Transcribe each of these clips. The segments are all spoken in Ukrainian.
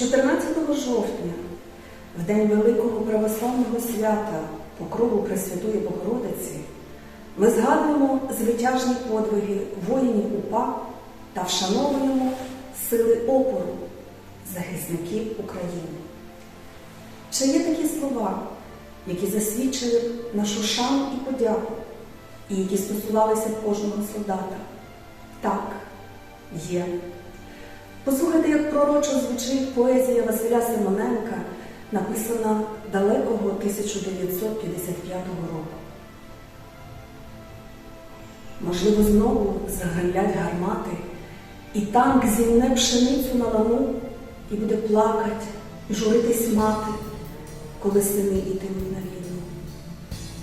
14 жовтня, в день великого православного свята Покрову Пресвятої Богородиці, ми згадуємо звитяжні подвиги воїнів УПА та вшановуємо сили опору захисників України. Чи є такі слова, які засвідчили нашу шану і подяку, і які стосувалися кожного солдата? Так, є. Послухайте, як пророчо звучить поезія Василя Симоненка, написана далекого 1955 року. Можливо, знову загрилять гармати, і танк зімне пшеницю на лану, і буде плакать, журитись мати, коли сини ітимуть на війну.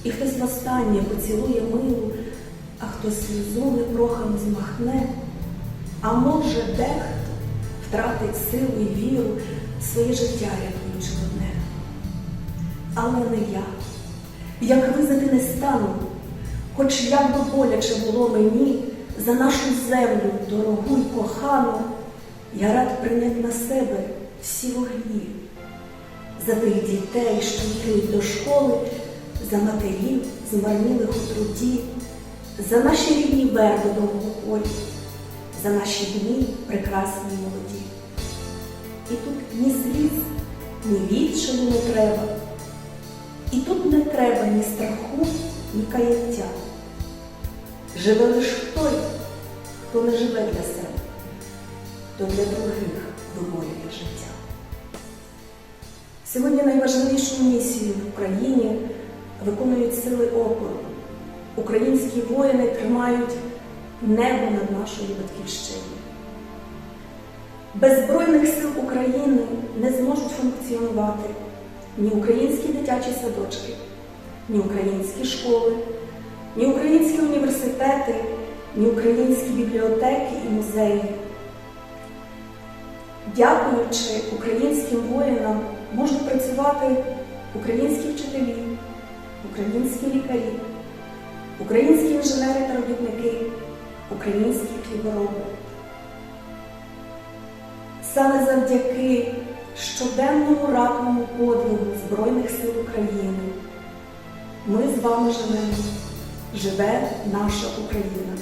І хтось востаннє поцілує милу, а хтось сльозу непрохану змахне, а може дехто втратить силу і віру, своє життя рятуючи одне. Але не я, як визити не стану, хоч як би боляче було мені за нашу землю дорогу й кохану, я рад прийняти на себе всі вогні, за тих дітей, що йдуть до школи, за матерів, змарнілих у труді, за наші рідні верби довго полі, за наші дні прекрасні молоді. І тут ні сліз, ні відчину не треба, і тут не треба ні страху, ні каяття. Живе лиш той, хто не живе для себе, хто для других виборює життя. Сьогодні найважливішу місію в Україні виконують сили опору. Українські воїни тримають небо над нашою батьківщиною. Без Збройних сил України не зможуть функціонувати ні українські дитячі садочки, ні українські школи, ні українські університети, ні українські бібліотеки і музеї. Дякуючи українським воїнам, можуть працювати українські вчителі, українські лікарі, українські інженери та робітники, українські хлібороби. Саме завдяки щоденному ратному подвигу Збройних сил України ми з вами живемо, живе наша Україна.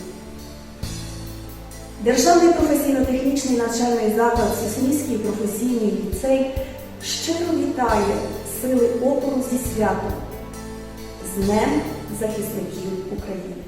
Державний професійно-технічний навчальний заклад Соснівський професійний ліцей щиро вітає сили опору зі святом з Днем захисників України.